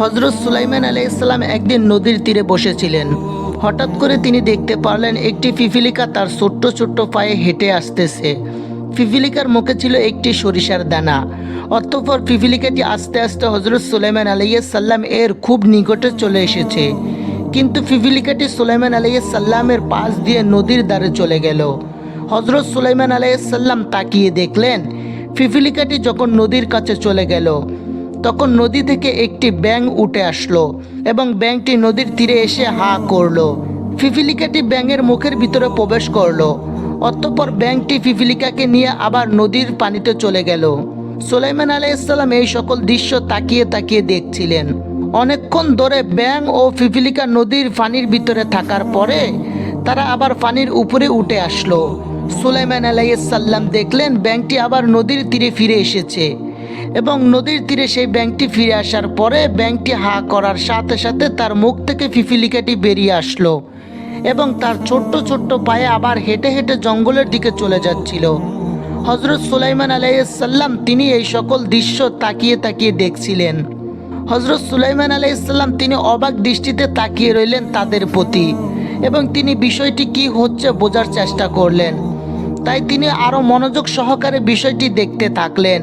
হজরত সুলাইমান আলাইসাল্লাম একদিন নদীর তীরে বসেছিলেন। হঠাৎ করে তিনি দেখতে পারলেন একটি পিপিলিকা তার ছোট্ট ছোট্ট পায়ে হেঁটে আসতেছে। পিপিলিকার মুখে ছিল একটি সরিষার দানা। অতঃপর পিপিলিকাটি আস্তে আস্তে হজরত সুলাইমান আলাইসাল্লাম এর খুব নিকটে চলে এসেছে। কিন্তু পিপিলিকাটি সুলাইমান আলাইসাল্লামের পাশ দিয়ে নদীর দ্বারে চলে গেল। হজরত সুলাইমান আলাইসাল্লাম তাকিয়ে দেখলেন, পিপিলিকাটি যখন নদীর কাছে চলে গেল তখন নদী থেকে একটি ব্যাং উঠে আসলো এবং ব্যাঙটি নদীর তীরে এসে হা করল। ফিফিলিকাটি ব্যাঙের মুখের ভিতরে প্রবেশ করল। অতঃপর ব্যাঙটি ফিফিলিকাকে নিয়ে আবার নদীর পানিতে চলে গেল। সুলাইমান আলাইসাল্লাম এই সকল দৃশ্য তাকিয়ে তাকিয়ে দেখছিলেন। অনেকক্ষণ ধরে ব্যাঙ ও ফিফিলিকা নদীর পানির ভিতরে থাকার পরে তারা আবার পানির উপরে উঠে আসলো। সুলাইমান আলাইসাল্লাম দেখলেন ব্যাংকটি আবার নদীর তীরে ফিরে এসেছে। এবং নদীর তীরে সেই ব্যাংকটি ফিরে আসার পরে ব্যাংকটি হা করার সাথে সাথে তার মুখ থেকে ফিফিলিকাটি বেরিয়ে আসলো এবং তার ছোট্ট ছোট্ট পায়ে আবার হেঁটে হেঁটে জঙ্গলের দিকে চলে যাচ্ছিল। হজরত সুলাইমান আলাইসাল্লাম তিনি এই সকল দৃশ্য তাকিয়ে তাকিয়ে দেখছিলেন। হজরত সুলাইমান আলাইসাল্লাম তিনি অবাক দৃষ্টিতে তাকিয়ে রইলেন তাদের প্রতি এবং তিনি বিষয়টি কি হচ্ছে বোঝার চেষ্টা করলেন। তাই তিনি আরও মনোযোগ সহকারে বিষয়টি দেখতে থাকলেন।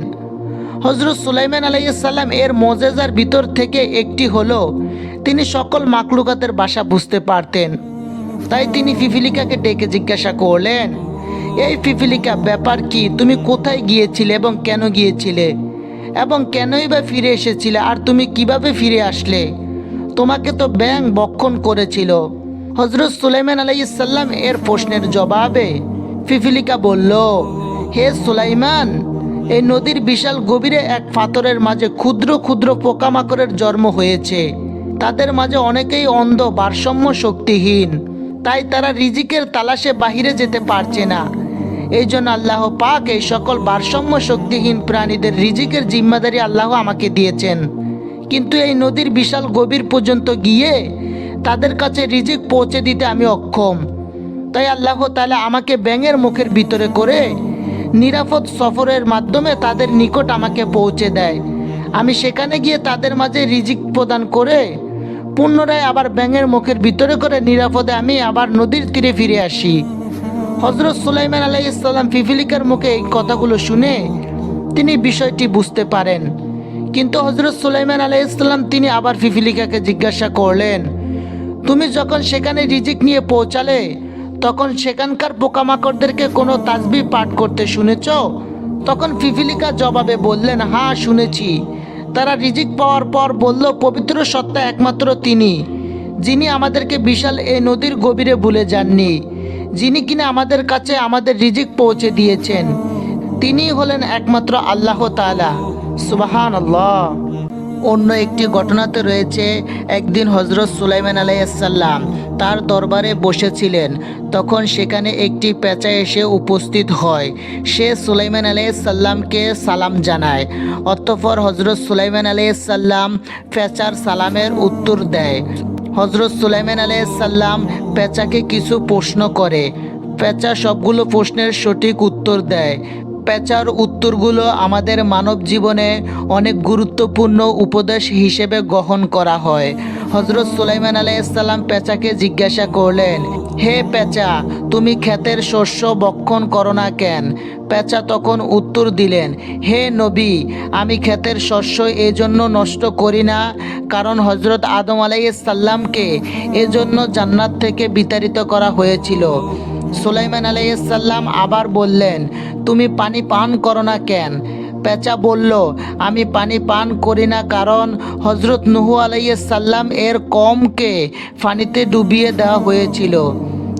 হজরত সুলাইমান আলাইসাল্লাম এর মজেজার ভিতর থেকে একটি হলো, তিনি সকল মাকলুকাতের বাসা বুঝতে পারতেন। তাই তিনি ফিফিলিকাকে ডেকে জিজ্ঞাসা করলেন, এই ফিফিলিকা, ব্যাপার কি? তুমি কোথায় গিয়েছিলে এবং কেন গিয়েছিলে? এবং কেনই বা ফিরে এসেছিলে? আর তুমি কীভাবে ফিরে আসলে? তোমাকে তো ব্যাং বক্ষণ করেছিল। হজরত সুলাইমান আলাইসাল্লাম এর প্রশ্নের জবাবে ফিফিলিকা বলল, হে সুলাইমান এই নদীর বিশাল গভীরে এক পাথরের মাঝে ক্ষুদ্র ক্ষুদ্র পোকামাকড়ের জন্ম হয়েছে। তাদের মাঝে অনেকেই অন্ধ, ভারসাম্য শক্তিহীন। তাই তারা রিজিকের তালাশে বাহিরে যেতে পারছে না। এই জন্য আল্লাহ পাক এই সকল ভারসাম্য শক্তিহীন প্রাণীদের রিজিকের জিম্মাদারি আল্লাহ আমাকে দিয়েছেন। কিন্তু এই নদীর বিশাল গভীর পর্যন্ত গিয়ে তাদের কাছে রিজিক পৌঁছে দিতে আমি অক্ষম। তাই আল্লাহ তাআলা আমাকে ব্যাঙের মুখের ভিতরে করে নিরাপদ সফরের মাধ্যমে তাদের নিকট আমাকে পৌঁছে দেয়। আমি সেখানে গিয়ে তাদের মাঝে রিজিক প্রদান করে পুনরায় আবার ব্যাঙের মুখের ভিতরে করে নিরাপদে আমি আবার নদীর তীরে ফিরে আসি। হজরত সুলাইমান আলাইসাল্লাম ফিফিলিকার মুখে এই কথাগুলো শুনে তিনি বিষয়টি বুঝতে পারেন। কিন্তু হজরত সুলাইমান আলাইসাল্লাম তিনি আবার ফিফিলিকাকে জিজ্ঞাসা করলেন, তুমি যখন সেখানে রিজিক নিয়ে পৌঁছালে তখন সেখানকার পোকামাকড়দেরকে কোনো তাজবি পাঠ করতে শুনেছ? তখন ফিফিলিকা জবাবে বললেন হ্যাঁ শুনেছি। তারা রিজিক পাওয়ার পর বলল, পবিত্র সত্তা একমাত্র তিনি, যিনি আমাদেরকে বিশাল এই নদীর গভীরে ভুলে যাননি, যিনি কিনা আমাদের কাছে আমাদের রিজিক পৌঁছে দিয়েছেন। তিনি হলেন একমাত্র আল্লাহ তাআলা। সুবাহান আল্লাহ অন্য একটি ঘটনাতে রয়েছে, একদিন হজরত সুলাইমান আলাইসাল্লাম তার দরবারে বসেছিলেন। তখন সেখানে একটি পেঁচা এসে উপস্থিত হয়। সে সুলাইমান আলাইসাল্লামকে সালাম জানায়। অতঃপর হজরত সুলাইমান আলাইসাল্লাম পেঁচার সালামের উত্তর দেয়। হজরত সুলাইমান আলাইসাল্লাম পেঁচাকে কিছু প্রশ্ন করে। পেঁচা সবগুলো প্রশ্নের সঠিক উত্তর দেয়। পেঁচার উত্তরগুলো আমাদের মানব জীবনে অনেক গুরুত্বপূর্ণ উপদেশ হিসেবে গ্রহণ করা হয়। হজরত সুলাইমান আলাইসাল্লাম পেঁচাকে জিজ্ঞাসা করলেন, হে পেঁচা, তুমি ক্ষেতের শস্য বক্ষণ করো না কেন? পেঁচা তখন উত্তর দিলেন, হে নবী, আমি ক্ষেতের শস্য এজন্য নষ্ট করি না, কারণ হজরত আদম আলাইসাল্লামকে এজন্য জান্নাত থেকে বিতাড়িত করা হয়েছিল। সুলাইমান আলাইসাল্লাম আবার বললেন, তুমি পানি পান করো না কেন? পেঁচা বলল, আমি পানি পান করি না কারণ হজরত নুহু আলাইসাল্লাম এর কমকে পানিতে ডুবিয়ে দেওয়া হয়েছিল।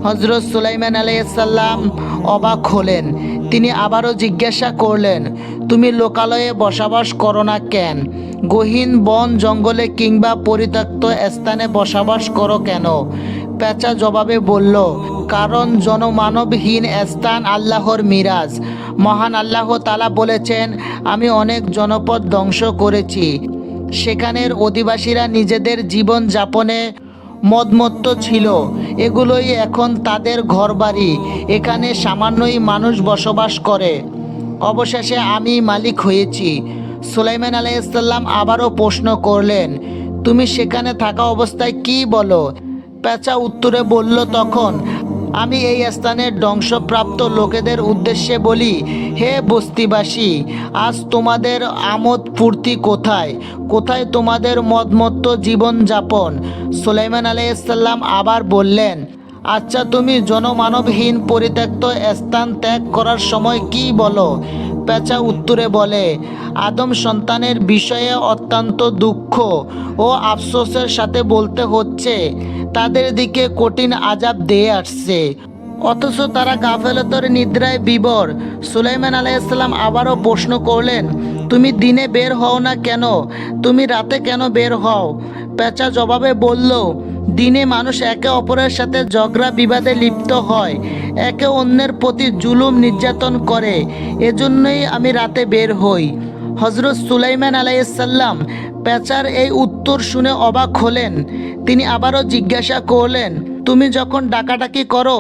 হজরত সুলাইমান আলাইসাল্লাম অবাক হলেন। তিনি আবারও জিজ্ঞাসা করলেন, তুমি লোকালয়ে বসবাস করো না কেন? গহীন, বন, জঙ্গলে কিংবা পরিত্যক্ত স্থানে বসবাস করো কেন? পেঁচা জবাবে বলল কারণ জনমানবহীন স্থান আল্লাহর মিরাজ। মহান আল্লাহ তালা বলেছেন, আমি অনেক জনপদ ধ্বংস করেছি। সেখানের অধিবাসীরা নিজেদের জীবন যাপনে মদমত্ত ছিল। এগুলোই এখন তাদের ঘরবাড়ি। এখানে সামান্যই মানুষ বসবাস করে। অবশেষে আমি মালিক হয়েছি। সুলাইমান আলাইসাল্লাম আবারও প্রশ্ন করলেন, তুমি সেখানে থাকা অবস্থায় কি বলো? পেঁচা উত্তরে বলল, তখন আমি এই স্থানের ধ্বংসপ্রাপ্ত লোকেদের উদ্দেশ্যে বলি, হে বস্তিবাসী, আজ তোমাদের আমোদ ফুর্তি কোথায়? কোথায় তোমাদের মদমত্ত জীবনযাপন? সুলাইমান আলাইসাল্লাম আবার বললেন আচ্ছা তুমি জনমানবহীন পরিত্যক্ত স্থান ত্যাগ করার সময় কি বলো? পেঁচা উত্তরে বলে, আদম সন্তানের বিষয়ে অত্যন্ত দুঃখ ও আফসোসের সাথে বলতে হচ্ছে তাদের দিকে কঠিন আজাব দিয়ে আসছে। অথচ তারা গাফেলতর নিদ্রায় বিবর। সুলাইমান আলাইসাল্লাম আবারও প্রশ্ন করলেন, তুমি দিনে বের হও না কেন? তুমি রাতে কেন বের হও? পেঁচা জবাবে বলল, দিনে মানুষ একে অপরের সাথে ঝগড়া বিবাদে লিপ্ত হয়। একে অন্যের প্রতি জুলুম নির্যাতন করে। এজন্যই আমি রাতে বের হই। হজরত সুলাইমান আলাইসাল্লাম পেঁচার এই উত্তর শুনে অবাক হলেন। তিনি আবারও জিজ্ঞাসা করলেন, তুমি যখন ডাকাডাকি করো,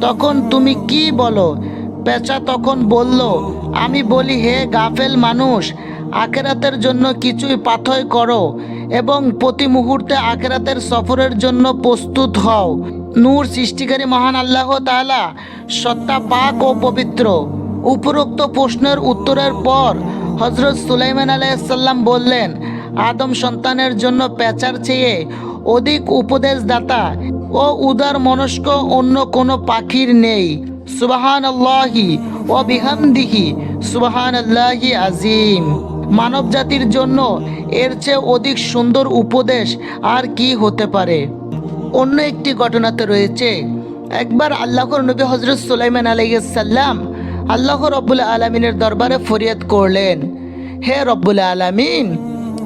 তখন তুমি কি বলো? পেঁচা তখন বলল, আমি বলি, হে গাফেল মানুষ, আখেরাতের জন্য কিছুই পাথয় করো এবং প্রতি মুহূর্তে আখেরাতের সফরের জন্য প্রস্তুত হও। নূর সৃষ্টিকারী মহান আল্লাহ তাআলা সত্তা পাক ও পবিত্র। উপরোক্ত প্রশ্নের উত্তরের পর হজরত সুলাইমান আলাইসাল্লাম বললেন আদম সন্তানের জন্য পেঁচার চেয়ে অধিক উপদেশদাতা ও উদার মনস্ক অন্য কোনো পাখির নেই। সুবাহান আল্লাহি ও বিহামদিহি সুবাহান আল্লাহি আজিম। মানব জাতির জন্য এর চেয়ে অধিক সুন্দর উপদেশ আর কি হতে পারে? অন্য একটি ঘটনাতে রয়েছে, একবার আল্লাহর নবী হজরত সুলাইমান আলাইসাল্লাম আল্লাহ রব্বুল আলমিনের দরবারে ফরিয়াদ করলেন, হে রব্বুল আলমিন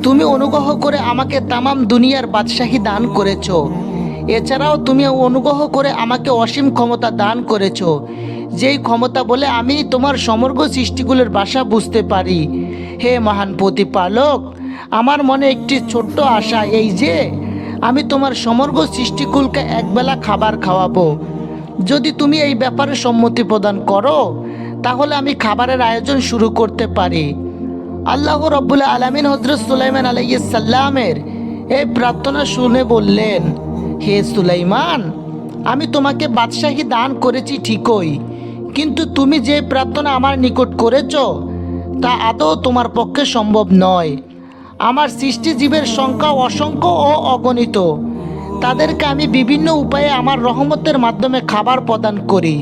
তুমি অনুগ্রহ করে আমাকে তামাম দুনিয়ার বাদশাহী দান করেছ। এছাড়াও তুমি অনুগ্রহ করে আমাকে অসীম ক্ষমতা দান করেছ। যেই ক্ষমতা বলে আমি তোমার সমগ্র সৃষ্টিগুলোর বাসা বুঝতে পারি। হে মহান প্রতিপালক, আমার মনে একটি ছোট্ট আশা এই যে, আমি তোমার সমগ্র সৃষ্টিকুলকে একবেলা খাবার খাওয়াবো। যদি তুমি এই ব্যাপারে সম্মতি প্রদান করো, তাহলে আমি খাবারের আয়োজন শুরু করতে পারি। আল্লাহ রব্বুল আলমিন হজরত সুলাইমান আলাইসাল্লামের এই প্রার্থনা শুনে বললেন, হে সুলাইমান, আমি তোমাকে বাদশাহী দান করেছি ঠিকই, কিন্তু তুমি যে প্রার্থনা আমার নিকট করেছ, তা আদৌ তোমার পক্ষে সম্ভব নয়। আমার সৃষ্টিজীবের সংখ্যা অসংখ্য ও অগণিত। তাদেরকে আমি বিভিন্ন উপায়ে আমার রহমতের মাধ্যমে খাবার প্রদান করি।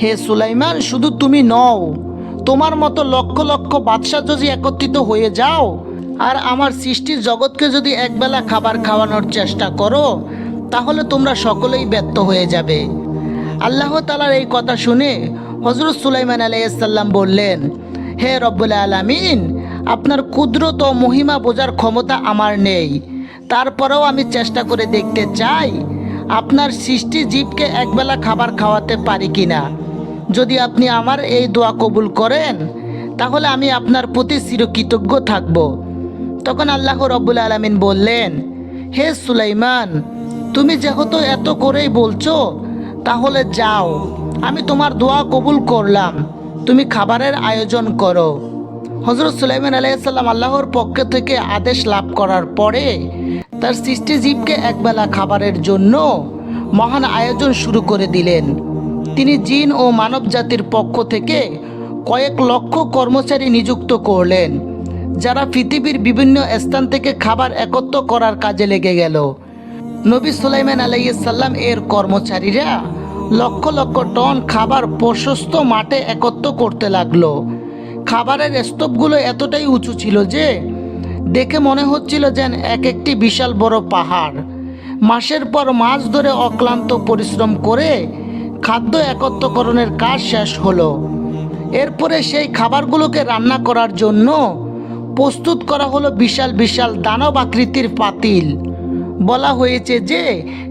হে সুলাইমান, শুধু তুমি নও তোমার মতো লক্ষ লক্ষ বাদশাহ যদি একত্রিত হয়ে যাও, আর আমার সৃষ্টির জগৎকে যদি একবেলা খাবার খাওয়ানোর চেষ্টা করো, তাহলে তোমরা সকলেই ব্যর্থ হয়ে যাবে। আল্লাহ তালার এই কথা শুনে হজরত সুলাইমান আলাইসাল্লাম বললেন, হে রব্বুল আলমিন, আপনার কুদরত ও মহিমা বোঝার ক্ষমতা আমার নেই। তারপরেও আমি চেষ্টা করে দেখতে চাই, আপনার সৃষ্টি জীবকে একবেলা খাবার খাওয়াতে পারি কিনা? যদি আপনি আমার এই দোয়া কবুল করেন, তাহলে আমি আপনার প্রতি চিরকৃতজ্ঞ থাকব। তখন আল্লাহ রব্বুল আলমিন বললেন, হে সুলাইমান, তুমি যেহেতু এত করেই বলছো, তাহলে যাও, আমি তোমার দোয়া কবুল করলাম, তুমি খাবারের আয়োজন করো। হজরত সুলাইমান আলাইসাল্লাম আল্লাহর পক্ষ থেকে আদেশ লাভ করার পরে তার সৃষ্টিজীবকে একবেলা খাবারের জন্য মহান আয়োজন শুরু করে দিলেন। তিনি জিন ও মানব জাতির পক্ষ থেকে কয়েক লক্ষ কর্মচারী নিযুক্ত করলেন, যারা পৃথিবীর বিভিন্ন স্থান থেকে খাবার একত্র করার কাজে লেগে গেল। নবী সুলাইমান আলাইসাল্লাম এর কর্মচারীরা লক্ষ লক্ষ টন খাবার প্রশস্ত মাঠে একত্র করতে লাগল। খাবারের স্তূপগুলো এতটাই উঁচু ছিল যে দেখে মনে হচ্ছিল যেন এক একটি বিশাল বড় পাহাড়। মাসের পর মাস ধরে অক্লান্ত পরিশ্রম করে খাদ্য একত্রকরণের কাজ শেষ হলো। এরপরে সেই খাবারগুলোকে রান্না করার জন্য প্রস্তুত করা হলো বিশাল বিশাল দানব আকৃতির পাতিল। বলা হয়েছে যে,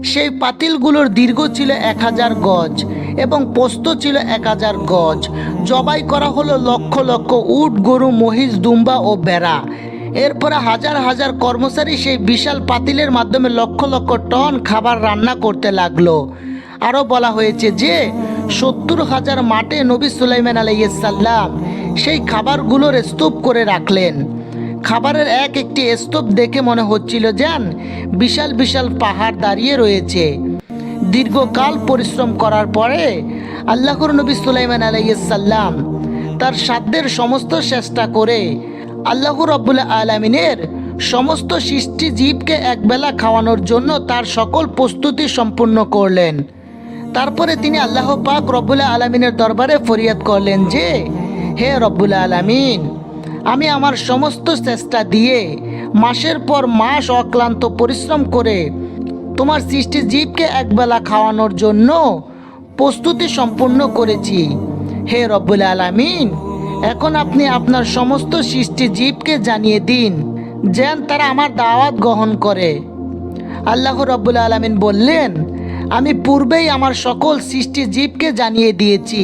সেই পাতিলগুলোর দীর্ঘ ছিল এক হাজার গজ এবং পোস্ত ছিল এক হাজার গজ। জবাই করা হলো লক্ষ লক্ষ উট, গরু, মহিষ, দুম্বা ও বেড়া। এরপরে হাজার হাজার কর্মচারী সেই বিশাল পাতিলের মাধ্যমে লক্ষ লক্ষ টন খাবার রান্না করতে লাগল। আরও বলা হয়েছে যে, সত্তর হাজার মাঠে নবী সুলাইমান আলাইসাল্লাম সেই খাবারগুলোর স্তূপ করে রাখলেন। খাবারের এক একটি স্তূপ দেখে মনে হচ্ছিল যেন বিশাল বিশাল পাহাড় দাঁড়িয়ে রয়েছে। দীর্ঘকাল পরিশ্রম করার পরে আল্লাহর নবী সুলাইমান আলাইসাল্লাম তার সাধ্যের সমস্ত চেষ্টা করে আল্লাহ রব্বুল আলমিনের সমস্ত সৃষ্টি জীবকে একবেলা খাওয়ানোর জন্য তার সকল প্রস্তুতি সম্পূর্ণ করলেন। তারপরে তিনি আল্লাহ পাক রব্বুল আলমিনের দরবারে ফরিয়াদ করলেন যে, হে রব্বুল আলমিন, আমি আমার সমস্ত চেষ্টা দিয়ে মাসের পর মাস অক্লান্ত পরিশ্রম করে তোমার সৃষ্টি জীবকে একবেলা খাওয়ানোর জন্য প্রস্তুতি সম্পূর্ণ করেছি। হে রব্বুল আলামিন, এখন আপনি আপনার সমস্ত সৃষ্টি জীবকে জানিয়ে দিন, যেন তারা আমার দাওয়াত গ্রহণ করে। আল্লাহ রব্বুল আলমিন বললেন আমি পূর্বেই আমার সকল সৃষ্টি জীবকে জানিয়ে দিয়েছি।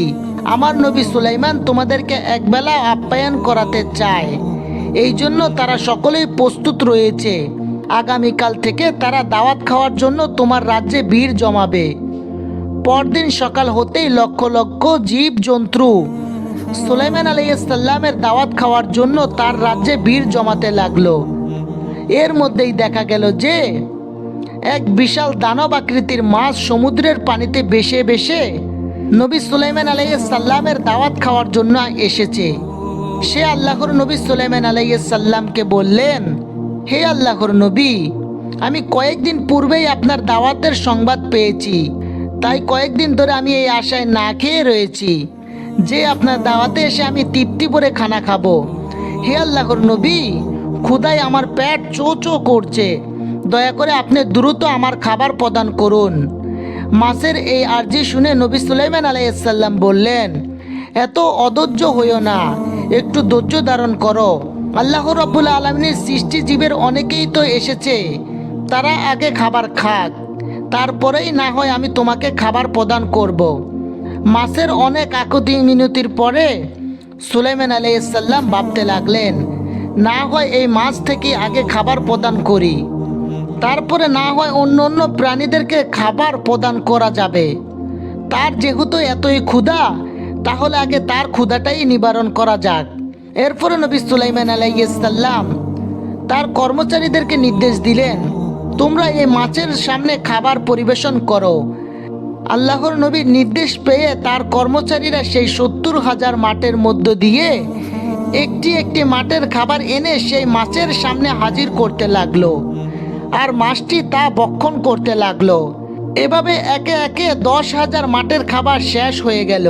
আমার নবী সুলাইমান তোমাদেরকে একবেলা আপ্যায়ন করাতে চায়। এই জন্য তারা সকলেই প্রস্তুত রয়েছে। আগামীকাল থেকে তারা দাওয়াত খাওয়ার জন্য তোমার রাজ্যে ভিড় জমাবে। পরদিন সকাল হতেই লক্ষ লক্ষ জীব জন্তু সুলাইমান আলাইসাল্লামের দাওয়াত খাওয়ার জন্য তার রাজ্যে ভিড় জমাতে লাগল। এর মধ্যেই দেখা গেল যে এক বিশাল দানব আকৃতির মাছ সমুদ্রের পানিতে বেশে বেশে নবী সুলাইমান আলাইসাল্লামের দাওয়াত খাওয়ার জন্য এসেছে। সে আল্লাহর নবী সুলাইমান আলাইসাল্লামকে বললেন, হে আল্লাহর নবী, আমি কয়েকদিন পূর্বেই আপনার দাওয়াতের সংবাদ পেয়েছি। তাই কয়েকদিন ধরে আমি এই আশায় না খেয়ে রয়েছি। যে আপনার দাওয়াতে এসে আমি তৃপ্তি করে খানা খাব। হে আল্লাহর নবী ক্ষুদায় আমার পেট চো চো করছে। দয়া করে আপনি দ্রুত আমার খাবার প্রদান করুন। মাসের এই আর্জি শুনে নবী সুলাইমান আলাইসাল্লাম বললেন, এত অধৈর্য হইও না, একটু ধৈর্য ধারণ করো। আল্লাহ রব্বুল আলমিনের সৃষ্টি জীবের অনেকেই তো এসেছে, তারা আগে খাবার খাক, তারপরেই না হয় আমি তোমাকে খাবার প্রদান করব। মাসের অনেক আকুতি মিনতির পরে সুলাইমান আলাইসাল্লাম ভাবতে লাগলেন, না হয় এই মাছ থেকে আগে খাবার প্রদান করি। তারপরে না হয় অন্য অন্য প্রাণীদেরকে খাবার প্রদান করা যাবে। তার যেহেতু এতই ক্ষুধা, তাহলে আগে তার ক্ষুধাটাই নিবারণ করা যাক। এরপরে নবী সুলাইমান আলাইসাল্লাম তার কর্মচারীদেরকে নির্দেশ দিলেন, তোমরা এই মাছের সামনে খাবার পরিবেশন করো। আল্লাহর নবীর নির্দেশ পেয়ে তার কর্মচারীরা সেই সত্তর হাজার মাঠের মধ্য দিয়ে একটি একটি মাঠের খাবার এনে সেই মাছের সামনে হাজির করতে লাগল। আর মাছটি তা বক্ষণ করতে লাগল। এভাবে একে একে দশ হাজার মাঠের খাবার শেষ হয়ে গেল।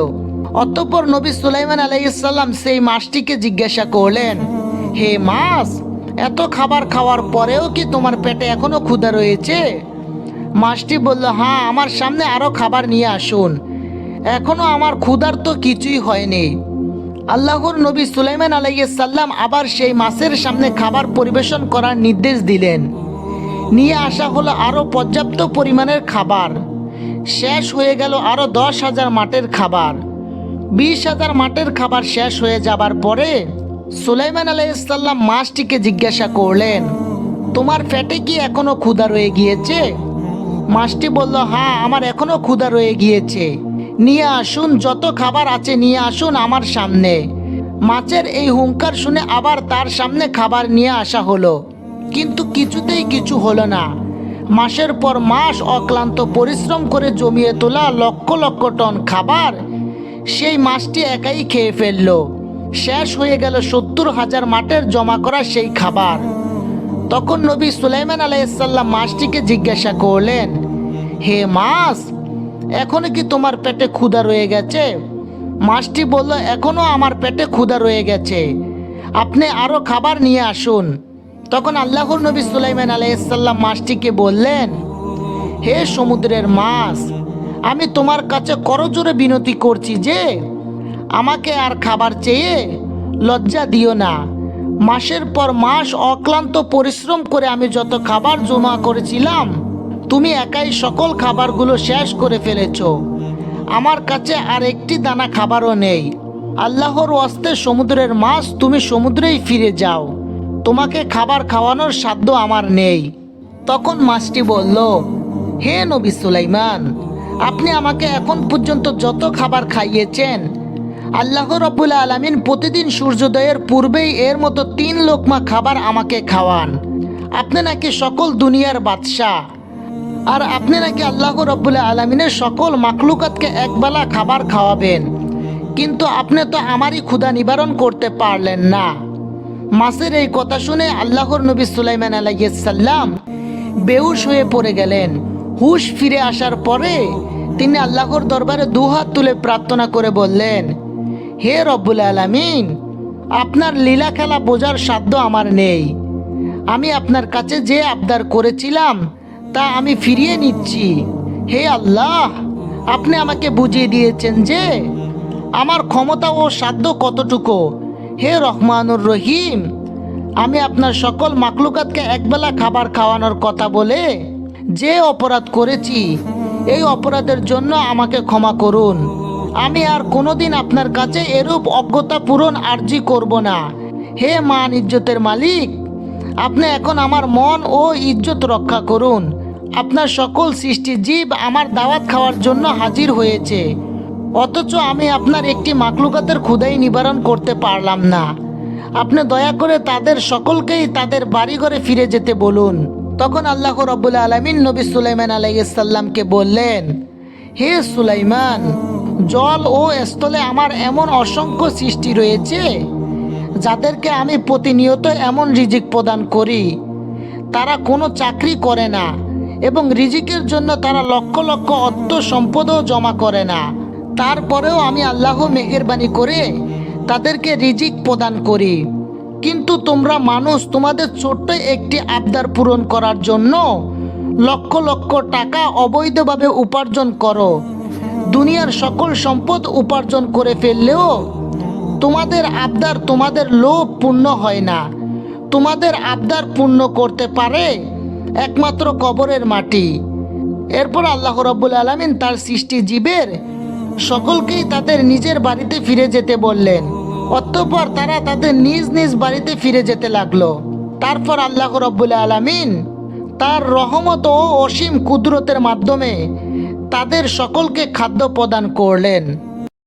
অতঃপর নবী সুলাইমান আলাইসাল্লাম সেই মাছটিকে জিজ্ঞাসা করলেন, হে মাছ, এত খাবার খাওয়ার পরেও কি তোমার পেটে এখনও ক্ষুধা রয়েছে? মাছটি বলল হ্যাঁ আমার সামনে আরও খাবার নিয়ে আসুন। এখনও আমার ক্ষুধার তো কিছুই হয়নি। আল্লাহর নবী সুলাইমান আলাইসাল্লাম আবার সেই মাছের সামনে খাবার পরিবেশন করার নির্দেশ দিলেন। নিয়ে আসা হলো আরও পর্যাপ্ত পরিমাণের খাবার। শেষ হয়ে গেল আরও দশ হাজার মাঠের খাবার। বিশ হাজার মাঠের খাবার শেষ হয়ে যাবার পরে সুলাইমান আলাইসাল্লাম মাছটিকে জিজ্ঞাসা করলেন, তোমার ফ্যাটে কি এখনও ক্ষুধা রয়ে গিয়েছে? মাছটি বলল হ্যাঁ আমার এখনও ক্ষুধা রয়ে গিয়েছে। নিয়ে আসুন, যত খাবার আছে নিয়ে আসুন আমার সামনে। মাছের এই হুঙ্কার শুনে আবার তার সামনে খাবার নিয়ে আসা হলো। কিন্তু কিছুতেই কিছু হলো না। মাসের পর মাস অক্লান্ত পরিশ্রম করে জমিয়ে তোলা লক্ষ লক্ষ টন খাবার, সেই মাছটি একাই খেয়ে ফেলল। শেষ হয়ে গেল সত্তর হাজার মাঠের জমা করা সেই খাবার। তখন নবী সুলাইমান আলাইসাল্লাম মাছটিকে জিজ্ঞাসা করলেন, হে মাছ এখনও কি তোমার পেটে ক্ষুধা রয়ে গেছে? মাছটি বলল, এখনও আমার পেটে ক্ষুধা রয়ে গেছে। আপনি আরও খাবার নিয়ে আসুন। তখন আল্লাহর নবী সুলাইমান আলাইসাল্লাম মাছটিকে বললেন, হে সমুদ্রের মাছ, আমি তোমার কাছে করজোরে বিনতি করছি যে, আমাকে আর খাবার চেয়ে লজ্জা দিও না। মাসের পর মাস অক্লান্ত পরিশ্রম করে আমি যত খাবার জমা করেছিলাম, তুমি একাই সকল খাবারগুলো শেষ করে ফেলেছ। আমার কাছে আর একটি দানা খাবারও নেই। আল্লাহর ওয়াস্তে সমুদ্রের মাছ, তুমি সমুদ্রেই ফিরে যাও। তোমাকে খাবার খাওয়ানোর সাধ্য আমার নেই। তখন মাছটি বলল, হে নবী সুলাইমান, আপনি আমাকে এখন পর্যন্ত যত খাবার খাইয়েছেন, আল্লাহ রব্বুল আলমিন প্রতিদিন সূর্যোদয়ের পূর্বেই এর মতো তিন লোকমা খাবার আমাকে খাওয়ান। আপনি নাকি সকল দুনিয়ার বাদশাহ। আর আপনি নাকি আল্লাহ রব্বুল আলমিনের সকল মাকলুকাতকে একবেলা খাবার খাওয়াবেন। কিন্তু আপনি তো আমারই ক্ষুধা নিবারণ করতে পারলেন না। মাসের এই কথা শুনে আল্লাহর নবী সুলাইমান আলাইসাল্লাম বেহুশ হয়ে পড়ে গেলেন। হুশ ফিরে আসার পরে তিনি আল্লাহর দরবারে দুহাত তুলে প্রার্থনা করে বললেন, হে রব্বুল আলামিন, আপনার লীলা খেলা বোঝার সাধ্য আমার নেই। আমি আপনার কাছে যে আবদার করেছিলাম, তা আমি ফিরিয়ে নিচ্ছি। হে আল্লাহ, আপনি আমাকে বুঝিয়ে দিয়েছেন যে আমার ক্ষমতা ও সাধ্য কতটুকু। হে রহমানুর রহিম, আমি আপনার সকল মাকলুকাতকে একবেলা খাবার খাওয়ানোর কথা বলে যে অপরাধ করেছি, এই অপরাধের জন্য আমাকে ক্ষমা করুন। আমি আর কোনোদিন আপনার কাছে এরূপ অজ্ঞতা পূরণ আর্জি করব না। হে মান ইজ্জতের মালিক, আপনি এখন আমার মন ও ইজ্জত রক্ষা করুন। আপনার সকল সৃষ্টি জীব আমার দাওয়াত খাওয়ার জন্য হাজির হয়েছে। অথচ আমি আপনার একটি মাকলুকাতের ক্ষুদাই নিবারণ করতে পারলাম না। আপনি দয়া করে তাদের সকলকেই তাদের বাড়িঘরে ফিরে যেতে বলুন। তখন আল্লাহ রব্বুল আলমিন নবী সুলাইমান আলাইসাল্লামকে বললেন, হে সুলাইমান, জল ও স্থলে আমার এমন অসংখ্য সৃষ্টি রয়েছে, যাদেরকে আমি প্রতিনিয়ত এমন রিজিক প্রদান করি। তারা কোনো চাকরি করে না এবং রিজিকের জন্য তারা লক্ষ লক্ষ অর্থ সম্পদও জমা করে না। তারপরেও আমি আল্লাহ মেহেরবানি করে তাদেরকে রিজিক প্রদান করি। কিন্তু তোমরা মানুষ, তোমাদের ছোট্ট একটি আবদার পূরণ করার জন্য লক্ষ লক্ষ টাকা অবৈধভাবে উপার্জন করো। দুনিয়ার সকল সম্পদ উপার্জন করে ফেললেও তোমাদের আবদার, তোমাদের লোভ পূর্ণ হয় না। তোমাদের আবদার পূর্ণ করতে পারে একমাত্র কবরের মাটি। এরপর আল্লাহ রব্বুল আলমিন তার সৃষ্টি জীবের সকলকেই তাদের নিজের বাড়িতে ফিরে যেতে বললেন। অতঃপর তারা তাদের নিজ নিজ বাড়িতে ফিরে যেতে লাগল। তারপর আল্লাহ রব্বুল আলমিন তার রহমত ও অসীম কুদরতের মাধ্যমে তাদের সকলকে খাদ্য প্রদান করলেন।